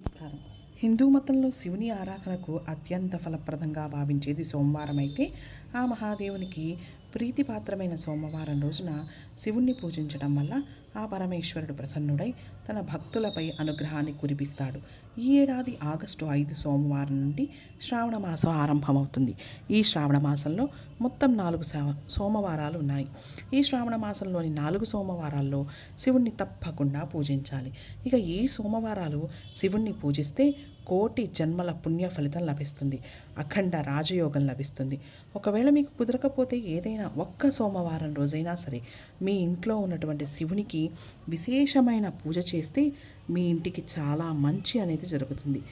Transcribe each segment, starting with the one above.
నమస్కారం. హిందూ మతంలో శివుని ఆరాధనకు అత్యంత ఫలప్రదంగా భావించేది సోమవారం అయితే ఆ మహాదేవునికి ప్రీతిపాత్రమైన సోమవారం రోజున శివుణ్ణి పూజించడం వల్ల ఆ పరమేశ్వరుడు ప్రసన్నుడై తన భక్తులపై అనుగ్రహాన్ని కురిపిస్తాడు. ఈ ఏడాది ఆగస్టు ఐదు సోమవారం నుండి శ్రావణ మాసం ఆరంభమవుతుంది. ఈ శ్రావణ మాసంలో మొత్తం నాలుగు సోమవారాలు ఉన్నాయి. ఈ శ్రావణ మాసంలోని నాలుగు సోమవారాల్లో శివుణ్ణి తప్పకుండా పూజించాలి. ఇక ఈ సోమవారాలు శివుణ్ణి పూజిస్తే కోటి జన్మల పుణ్య ఫలితం లభిస్తుంది. అఖండ రాజయోగం లభిస్తుంది. ఒకవేళ మీకు కుదరకపోతే ఏదైనా ఒక్క సోమవారం రోజైనా సరే మీ ఇంట్లో ఉన్నటువంటి శివునికి విశేషమైన పూజ చేస్తే మీ ఇంటికి చాలా మంచి అనేది జరుగుతుంది.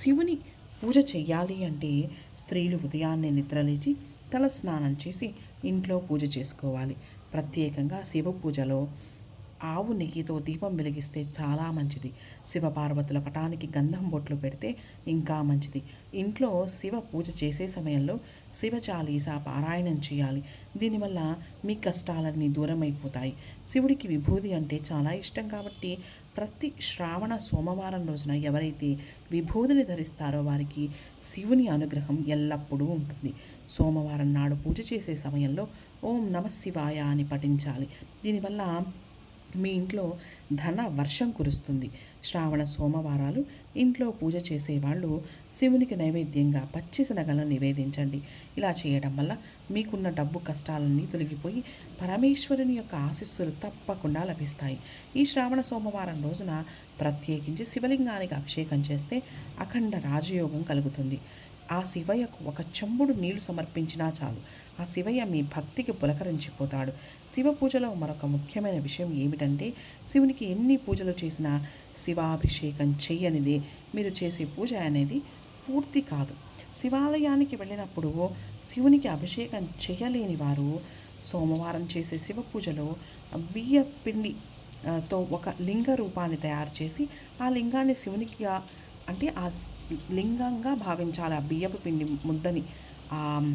శివుని పూజ చెయ్యాలి అంటే స్త్రీలు ఉదయాన్నే నిద్రలేచి తల స్నానం చేసి ఇంట్లో పూజ చేసుకోవాలి. ప్రత్యేకంగా శివ పూజలో ఆవు నెయ్యితో దీపం వెలిగిస్తే చాలా మంచిది. శివపార్వతుల పటానికి గంధం బొట్లు పెడితే ఇంకా మంచిది. ఇంట్లో శివ పూజ చేసే సమయంలో శివ చాలీసా పారాయణం చేయాలి. దీనివల్ల మీ కష్టాలన్నీ దూరమైపోతాయి. శివుడికి విభూది అంటే చాలా ఇష్టం కాబట్టి ప్రతి శ్రావణ సోమవారం రోజున ఎవరైతే విభూదిని ధరిస్తారో వారికి శివుని అనుగ్రహం ఎల్లప్పుడూ ఉంటుంది. సోమవారం నాడు పూజ చేసే సమయంలో ఓం నమ శివాయ అని పఠించాలి. దీనివల్ల మీ ఇంట్లో ధన వర్షం కురుస్తుంది. శ్రావణ సోమవారాలు ఇంట్లో పూజ చేసేవాళ్ళు శివునికి నైవేద్యంగా పచ్చి శనగలను నివేదించండి. ఇలా చేయడం వల్ల మీకున్న డబ్బు కష్టాలన్నీ తొలగిపోయి పరమేశ్వరుని యొక్క ఆశీస్సులు తప్పకుండా లభిస్తాయి. ఈ శ్రావణ సోమవారం రోజున ప్రత్యేకించి శివలింగానికి అభిషేకం చేస్తే అఖండ రాజయోగం కలుగుతుంది. ఆ శివయ్యకు ఒక చెంబుడు నీళ్ళు సమర్పించినా చాలు. ఆ శివయ్య మీ భక్తికి పులకరించిపోతాడు. శివ పూజలో మరొక ముఖ్యమైన విషయం ఏమిటంటే శివునికి ఎన్ని పూజలు చేసినా శివాభిషేకం చేయనిదే మీరు చేసే పూజ అనేది పూర్తి కాదు. శివాలయానికి వెళ్ళినప్పుడు శివునికి అభిషేకం చేయలేని వారు సోమవారం చేసే శివ పూజలో బియ్య పిండి తో ఒక లింగ రూపాన్ని తయారు చేసి ఆ లింగాన్ని శివునికి అంటే ఆ లింగంగా భావించాలి ఆ బియ్యపు పిండి ముద్దని ఆ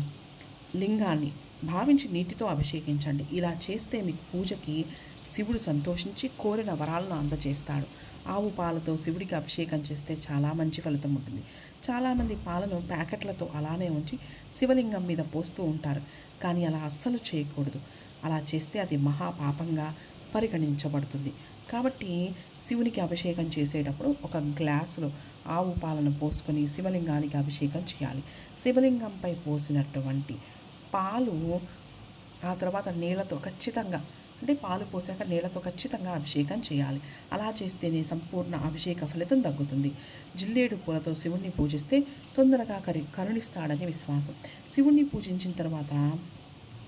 లింగాన్ని భావించి నీటితో అభిషేకించండి. ఇలా చేస్తే మీకు పూజకి శివుడు సంతోషించి కోరిన వరాలను అందజేస్తాడు. ఆవు పాలతో శివుడికి అభిషేకం చేస్తే చాలా మంచి ఫలితం ఉంటుంది. చాలామంది పాలను ప్యాకెట్లతో అలానే ఉంచి శివలింగం మీద పోస్తూ ఉంటారు. కానీ అలా అస్సలు చేయకూడదు. అలా చేస్తే అది మహాపాపంగా పరిగణించబడుతుంది. కాబట్టి శివునికి అభిషేకం చేసేటప్పుడు ఒక గ్లాసులో ఆవు పాలను పోసుకొని శివలింగానికి అభిషేకం చేయాలి. శివలింగంపై పోసినటువంటి పాలు ఆ తర్వాత నీళ్ళతో ఖచ్చితంగా అంటే పాలు పోసాక నీళ్ళతో ఖచ్చితంగా అభిషేకం చేయాలి. అలా చేస్తేనే సంపూర్ణ అభిషేక ఫలితం తగ్గుతుంది జిల్లేడు పూలతో శివుణ్ణి పూజిస్తే తొందరగా కరి కరుణిస్తాడని విశ్వాసం. శివుణ్ణి పూజించిన తర్వాత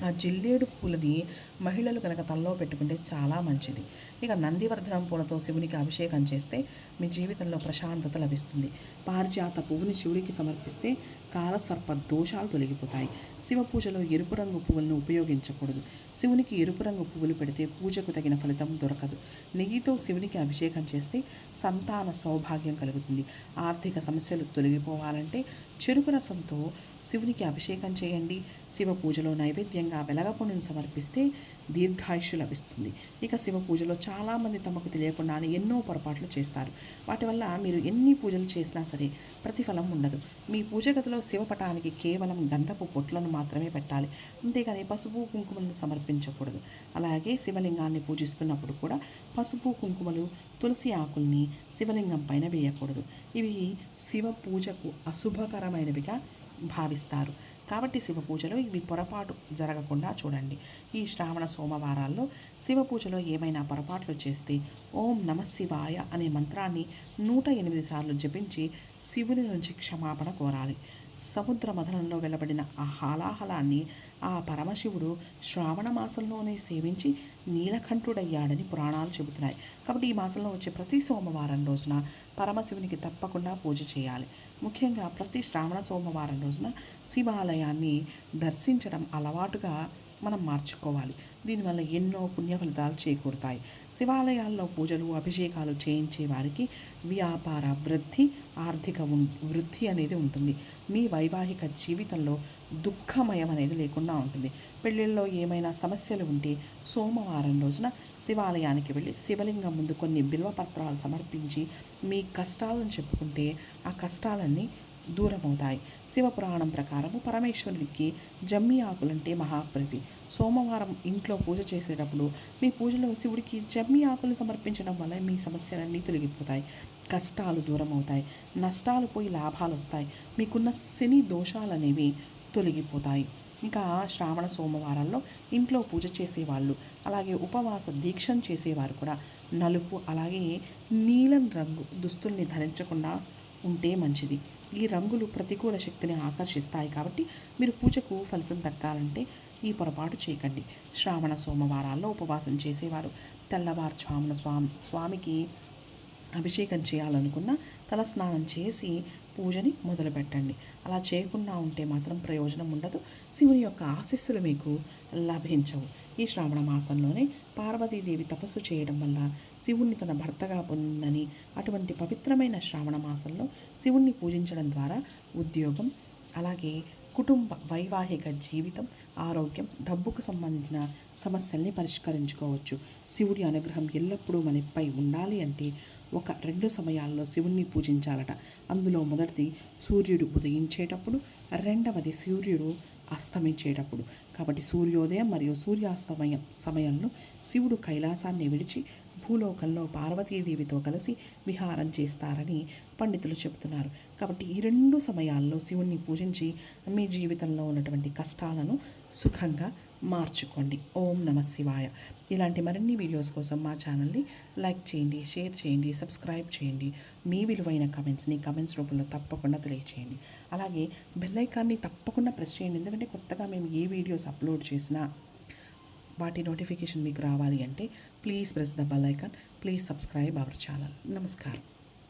ఆ జిల్లేడు పూలని మహిళలు కనుక తల్లో పెట్టుకుంటే చాలా మంచిది. ఇక నందివర్ధనం పూలతో శివునికి అభిషేకం చేస్తే మీ జీవితంలో ప్రశాంతత లభిస్తుంది. పారిజాత పువ్వుని శివుడికి సమర్పిస్తే కాలసర్ప దోషాలు తొలగిపోతాయి. శివ పూజలో ఎరుపు రంగు పువ్వులను ఉపయోగించకూడదు. శివునికి ఎరుపు రంగు పువ్వులు పెడితే పూజకు తగిన ఫలితం దొరకదు. నెయ్యితో శివునికి అభిషేకం చేస్తే సంతాన సౌభాగ్యం కలుగుతుంది. ఆర్థిక సమస్యలు తొలగిపోవాలంటే చెరుకు రసంతో శివునికి అభిషేకం చేయండి. శివ పూజలో నైవేద్యంగా వెలగపొండును సమర్పిస్తే దీర్ఘాయుషు లభిస్తుంది. ఇక శివ పూజలో చాలామంది తమకు తెలియకుండానే ఎన్నో పొరపాట్లు చేస్తారు. వాటి వల్ల మీరు ఎన్ని పూజలు చేసినా సరే ప్రతిఫలం ఉండదు. మీ పూజ గదిలో శివపటానికి కేవలం గంధపు పొట్లను మాత్రమే పెట్టాలి. అంతేగాని పసుపు కుంకుమలను సమర్పించకూడదు. అలాగే శివలింగాన్ని పూజిస్తున్నప్పుడు కూడా పసుపు కుంకుమలు తులసి ఆకుల్ని శివలింగం పైన వేయకూడదు. ఇవి శివ పూజకు అశుభకరమైనవిగా భావిస్తారు. కాబట్టి శివ పూజలో ఇవి పొరపాటు జరగకుండా చూడండి. ఈ శ్రావణ సోమవారాల్లో శివ పూజలో ఏమైనా పొరపాట్లు చేస్తే ఓం నమ శివాయ అనే మంత్రాన్ని నూట ఎనిమిది సార్లు జపించి శివుని నుంచి క్షమాపణ కోరాలి. సముద్ర మథనంలో వెలువడిన ఆ హాలాహలాన్ని ఆ పరమశివుడు శ్రావణ మాసంలోనే సేవించి నీలకంఠుడయ్యాడని పురాణాలు చెబుతున్నాయి. కాబట్టి ఈ మాసంలో వచ్చే ప్రతి సోమవారం రోజున పరమశివునికి తప్పకుండా పూజ చేయాలి. ముఖ్యంగా ప్రతి శ్రావణ సోమవారం రోజున శివాలయాన్ని దర్శించడం అలవాటుగా మనం మార్చుకోవాలి. దీనివల్ల ఎన్నో పుణ్య ఫలితాలు చేకూరుతాయి. శివాలయాల్లో పూజలు అభిషేకాలు చేయించే వారికి వ్యాపార వృద్ధి ఆర్థిక వృద్ధి అనేది ఉంటుంది. మీ వైవాహిక జీవితంలో దుఃఖమయం అనేది లేకుండా ఉంటుంది. పెళ్ళిళ్ళలో ఏమైనా సమస్యలు ఉంటే సోమవారం రోజున శివాలయానికి వెళ్ళి శివలింగం ముందు కొన్ని బిల్వ పత్రాలు సమర్పించి మీ కష్టాలను చెప్పుకుంటే ఆ కష్టాలన్నీ దూరమవుతాయి. శివపురాణం ప్రకారము పరమేశ్వరుడికి జమ్మి ఆకులంటే మహాప్రీతి. సోమవారం ఇంట్లో పూజ చేసేటప్పుడు మీ పూజలో శివుడికి జమ్మి ఆకులు సమర్పించడం వల్ల మీ సమస్యలన్నీ తొలగిపోతాయి. కష్టాలు దూరం అవుతాయి నష్టాలు పోయి లాభాలు వస్తాయి మీకున్న శని దోషాలు అనేవి తొలగిపోతాయి. ఇంకా శ్రావణ సోమవారాల్లో ఇంట్లో పూజ చేసేవాళ్ళు అలాగే ఉపవాస దీక్షను చేసేవారు కూడా. నలుపు అలాగే నీలం రంగు దుస్తుల్ని ధరించకుండా ఉంటే మంచిది. ఈ రంగులు ప్రతికూల శక్తిని ఆకర్షిస్తాయి కాబట్టి మీరు పూజకు ఫలితం దక్కాలంటే ఈ పొరపాటు చేయకండి. శ్రావణ సోమవారాల్లో ఉపవాసం చేసేవారు. తెల్లవారుజామున స్వామి స్వామికి అభిషేకం చేయాలనుకున్న తలస్నానం చేసి పూజని మొదలుపెట్టండి. అలా చేయకుండా ఉంటే మాత్రం ప్రయోజనం ఉండదు. శివుని యొక్క ఆశీస్సులు మీకు లభించవు. ఈ శ్రావణ మాసంలోనే పార్వతీదేవి తపస్సు చేయడం వల్ల శివుణ్ణి తన భర్తగా పొందిందని అటువంటి పవిత్రమైన శ్రావణ మాసంలో శివుణ్ణి పూజించడం ద్వారా ఉద్యోగం అలాగే కుటుంబ వైవాహిక జీవితం ఆరోగ్యం డబ్బుకు సంబంధించిన సమస్యల్ని పరిష్కరించుకోవచ్చు. శివుడి అనుగ్రహం ఎల్లప్పుడూ మనపై ఉండాలి అంటే ఒక రెండు సమయాల్లో శివుణ్ణి పూజించాలట. అందులో మొదటిది సూర్యుడు ఉదయించేటప్పుడు రెండవది సూర్యుడు అస్తమించేటప్పుడు. కాబట్టి సూర్యోదయం మరియు సూర్యాస్తమయం సమయంలో శివుడు కైలాసాన్ని విడిచి భూలోకంలో పార్వతీదేవితో కలిసి విహారం చేస్తారని పండితులు చెబుతున్నారు. కాబట్టి ఈ రెండు సమయాల్లో శివుణ్ణి పూజించి మీ జీవితంలో ఉన్నటువంటి కష్టాలను సుఖంగా మార్చుకోండి. ఓం నమ శివాయ. ఇలాంటి మరిన్ని వీడియోస్ కోసం మా ఛానల్ని లైక్ చేయండి షేర్ చేయండి సబ్స్క్రైబ్ చేయండి. మీ విలువైన కమెంట్స్ని కమెంట్స్ రూపంలో తప్పకుండా తెలియచేయండి. అలాగే బెల్లైకాన్ని తప్పకుండా ప్రెస్ చేయండి. ఎందుకంటే కొత్తగా మేము ఏ వీడియోస్ అప్లోడ్ చేసినా వాటి నోటిఫికేషన్ మీకు రావాలి అంటే please press the bell icon please subscribe our channel నమస్కారం.